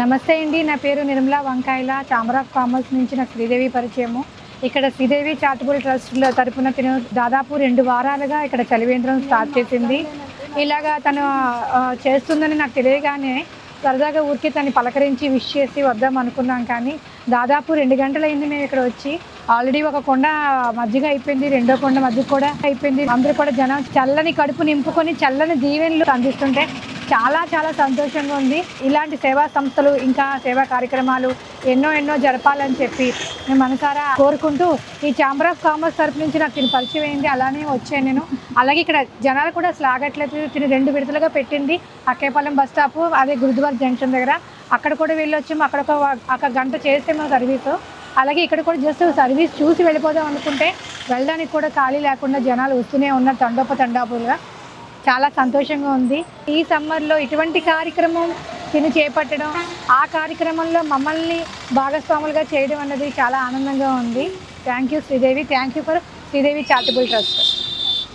నమస్తే అండి. నా పేరు నిర్మలా వంకాయల. చామర్ ఆఫ్ కామర్స్ నుంచి నాకు శ్రీదేవి పరిచయము. ఇక్కడ శ్రీదేవి చారిటబుల్ ట్రస్ట్లో తరపున తిను దాదాపు రెండు వారాలుగా ఇక్కడ చలివేంద్రం స్టార్ట్ చేసింది. ఇలాగా తను చేస్తుందని నాకు తెలియగానే సరదాగా ఊరికి తను పలకరించి విష్ చేసి వద్దాం అనుకున్నాం కానీ దాదాపు రెండు గంటలైంది మేము ఇక్కడ వచ్చి. ఆల్రెడీ ఒక కొండ మజ్జిగ అయిపోయింది. రెండో కొండ మజ్జిగ కూడా అయిపోయింది. అందరూ కూడా జనం చల్లని కడుపు నింపుకొని చల్లని దీవెనలు అందిస్తుంటే చాలా చాలా సంతోషంగా ఉంది. ఇలాంటి సేవా సంస్థలు ఇంకా సేవా కార్యక్రమాలు ఎన్నో ఎన్నో జరపాలని చెప్పి నేను మనసారా కోరుకుంటూ ఈ ఛాంబర్ ఆఫ్ కామర్స్ తరపు నుంచి నాకు తిని పరిచయం అయింది. అలానే వచ్చాను నేను. అలాగే ఇక్కడ జనాలు కూడా స్లాగట్లేదు. తిని రెండు విడతలుగా పెట్టింది. అక్కేపాలెం బస్ స్టాప్ అదే గురుద్వార్ జంక్షన్ దగ్గర. అక్కడ కూడా వెళ్ళొచ్చాము. అక్కడ ఒక ఒక గంట చేస్తే మా సర్వీసు. అలాగే ఇక్కడ కూడా జస్ట్ సర్వీస్ చూసి వెళ్ళిపోదాం అనుకుంటే వెళ్ళడానికి కూడా ఖాళీ లేకుండా జనాలు వస్తూనే ఉన్నారు తండోప తండాపులుగా చాలా సంతోషంగా ఉంది. ఈ సమ్మర్లో ఇటువంటి కార్యక్రమం తిని చేపట్టడం ఆ కార్యక్రమంలో మమ్మల్ని భాగస్వాములుగా చేయడం అన్నది చాలా ఆనందంగా ఉంది. Thank you Sridevi. Thank you for Sridevi charitable trust